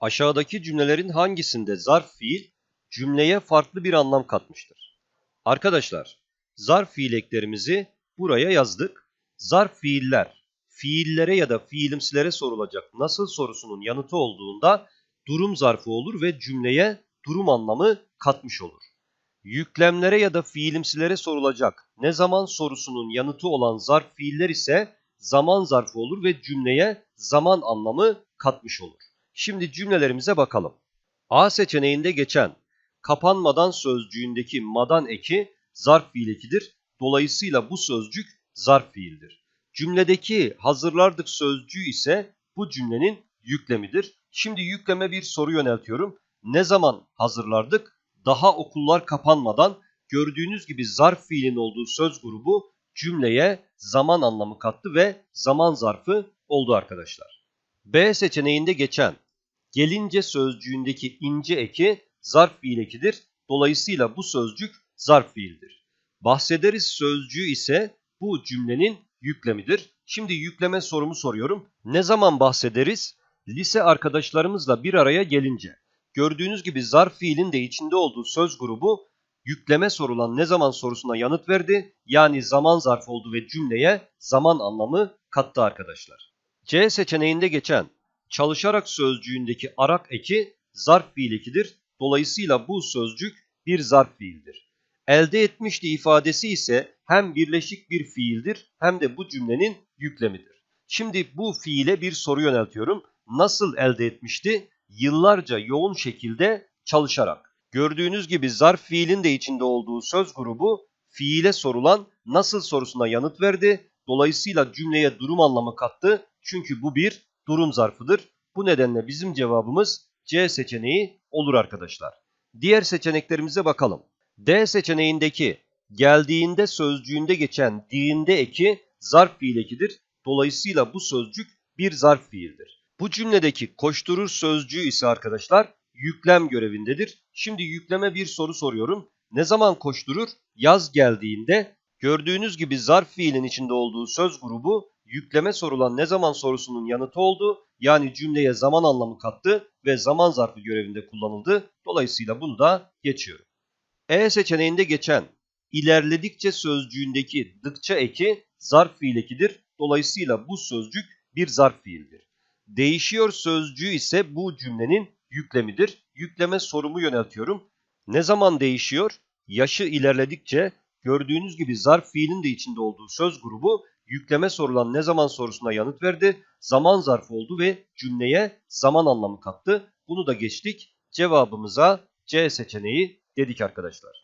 Aşağıdaki cümlelerin hangisinde zarf fiil cümleye farklı bir anlam katmıştır? Arkadaşlar, zarf fiil eklerimizi buraya yazdık. Zarf fiiller, fiillere ya da fiilimsilere sorulacak nasıl sorusunun yanıtı olduğunda durum zarfı olur ve cümleye durum anlamı katmış olur. Yüklemlere ya da fiilimsilere sorulacak ne zaman sorusunun yanıtı olan zarf fiiller ise zaman zarfı olur ve cümleye zaman anlamı katmış olur. Şimdi cümlelerimize bakalım. A seçeneğinde geçen kapanmadan sözcüğündeki madan eki zarf fiil ekidir. Dolayısıyla bu sözcük zarf fiildir. Cümledeki hazırlardık sözcüğü ise bu cümlenin yüklemidir. Şimdi yükleme bir soru yöneltiyorum. Ne zaman hazırlardık? Daha okullar kapanmadan gördüğünüz gibi zarf fiilin olduğu söz grubu cümleye zaman anlamı kattı ve zaman zarfı oldu arkadaşlar. B seçeneğinde geçen gelince sözcüğündeki ince eki zarf fiil ekidir. Dolayısıyla bu sözcük zarf fiildir. Bahsederiz sözcüğü ise bu cümlenin yüklemidir. Şimdi yükleme sorumu soruyorum. Ne zaman bahsederiz? Lise arkadaşlarımızla bir araya gelince. Gördüğünüz gibi zarf fiilin de içinde olduğu söz grubu yükleme sorulan ne zaman sorusuna yanıt verdi. Yani zaman zarfı oldu ve cümleye zaman anlamı kattı arkadaşlar. C seçeneğinde geçen çalışarak sözcüğündeki arak eki zarf fiil ekidir. Dolayısıyla bu sözcük bir zarf fiildir. Elde etmişti ifadesi ise hem birleşik bir fiildir hem de bu cümlenin yüklemidir. Şimdi bu fiile bir soru yöneltiyorum. Nasıl elde etmişti? Yıllarca yoğun şekilde çalışarak. Gördüğünüz gibi zarf fiilin de içinde olduğu söz grubu fiile sorulan nasıl sorusuna yanıt verdi. Dolayısıyla cümleye durum anlamı kattı. Çünkü bu bir durum zarfıdır. Bu nedenle bizim cevabımız C seçeneği olur arkadaşlar. Diğer seçeneklerimize bakalım. D seçeneğindeki geldiğinde sözcüğünde geçen diğinde eki zarf fiil ekidir. Dolayısıyla bu sözcük bir zarf fiildir. Bu cümledeki koşturur sözcüğü ise arkadaşlar yüklem görevindedir. Şimdi yükleme bir soru soruyorum. Ne zaman koşturur? Yaz geldiğinde gördüğünüz gibi zarf fiilin içinde olduğu söz grubu yükleme sorulan ne zaman sorusunun yanıtı oldu. Yani cümleye zaman anlamı kattı ve zaman zarfı görevinde kullanıldı. Dolayısıyla bunu da geçiyorum. E seçeneğinde geçen ilerledikçe sözcüğündeki dıkça eki zarf fiil ekidir. Dolayısıyla bu sözcük bir zarf fiildir. Değişiyor sözcüğü ise bu cümlenin yüklemidir. Yükleme sorumu yöneltiyorum. Ne zaman değişiyor? Yaşı ilerledikçe gördüğünüz gibi zarf fiilin de içinde olduğu söz grubu yükleme sorulan ne zaman sorusuna yanıt verdi. Zaman zarfı oldu ve cümleye zaman anlamı kattı. Bunu da geçtik. Cevabımıza C seçeneği dedik arkadaşlar.